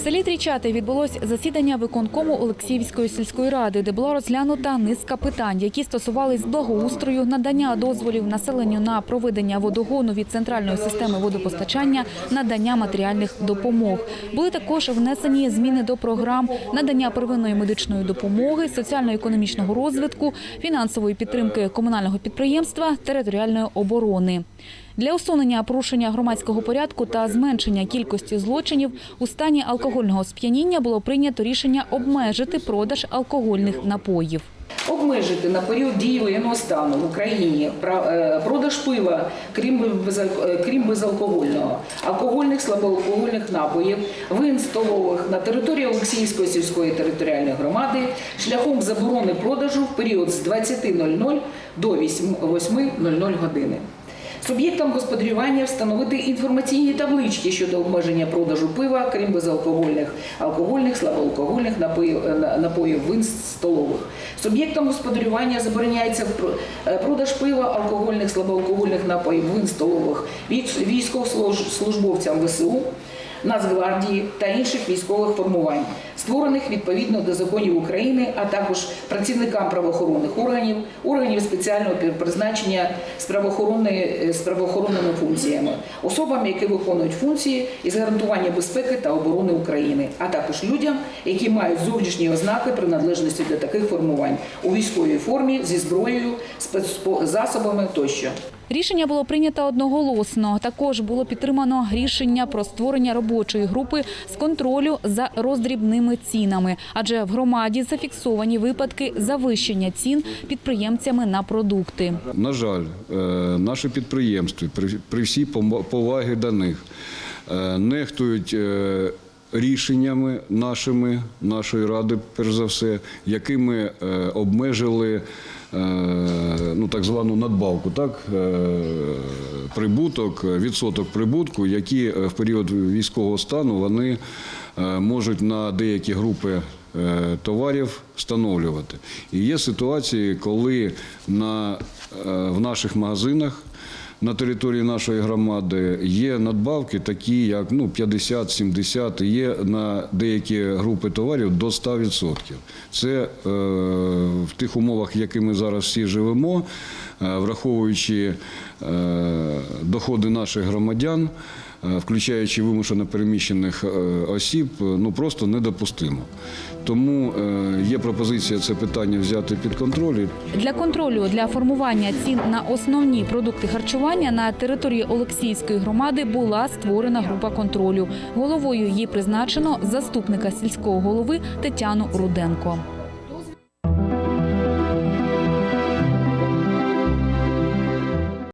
селі Трійчати відбулось засідання виконкому Олексіївської сільської ради, де була розглянута низка питань, які стосувались благоустрою, надання дозволів населенню на проведення водогону від центральної системи водопостачання, надання матеріальних допомог. Були також внесені зміни до програм надання первинної медичної допомоги, соціально-економічного розвитку, фінансової підтримки комунального підприємства, територіальної оборони. Для усунення порушення громадського порядку та зменшення кількості злочинів у стані алкогольного сп'яніння було прийнято рішення обмежити продаж алкогольних напоїв. Обмежити на період дії воєнного стану в Україні е, продаж пива, е, крім безалкогольного, алкогольних слабоалкогольних напоїв, вин столових на території Олексіївської сільської територіальної громади шляхом заборони продажу в період з 20.00 до 8.00 години. Суб'єктам господарювання встановити інформаційні таблички щодо обмеження продажу пива, крім безалкогольних, алкогольних, слабоалкогольних напоїв, е, на- напоїв вин столових. Суб'єктам господарювання забороняється е, продаж пива, алкогольних, слабоалкогольних напоїв вин столових військовослужбовцям ВСУ. Нацгвардії та інших військових формувань, створених відповідно до законів України, а також працівникам правоохоронних органів, органів спеціального призначення з, правоохоронної- з правоохоронними функціями, особам, які виконують функції із гарантування безпеки та оборони України, а також людям, які мають зовнішні ознаки приналежності до таких формувань у військовій формі зі зброєю, спецзасобами тощо. Рішення було прийнято одноголосно. Також було підтримано рішення про створення робочої групи з контролю за роздрібними цінами, адже в громаді зафіксовані випадки завищення цін підприємцями на продукти. На жаль, е, наше підприємство при, всій повагі до них е, нехтують е, рішеннями нашими, нашої ради, перш за все, якими обмежили ну, так звану надбавку, так, е, прибуток, відсоток прибутку, які е, в період військового стану вони е, можуть на деякі групи е, товарів встановлювати. І є ситуації, коли на, е, в наших магазинах на території нашої громади є надбавки, такі як ну, 50-70, є на деякі групи товарів до 100%. Це е, в тих умовах, які ми зараз всі живемо, е, враховуючи е, доходи наших громадян, включаючи вимушено переміщених е, осіб, е, ну просто недопустимо. Тому е, є пропозиція це питання взяти під контроль. Для контролю для формування цін на основні продукти харчування на території Олексіївської громади була створена група контролю. Головою її призначено заступника сільського голови Тетяну Руденко.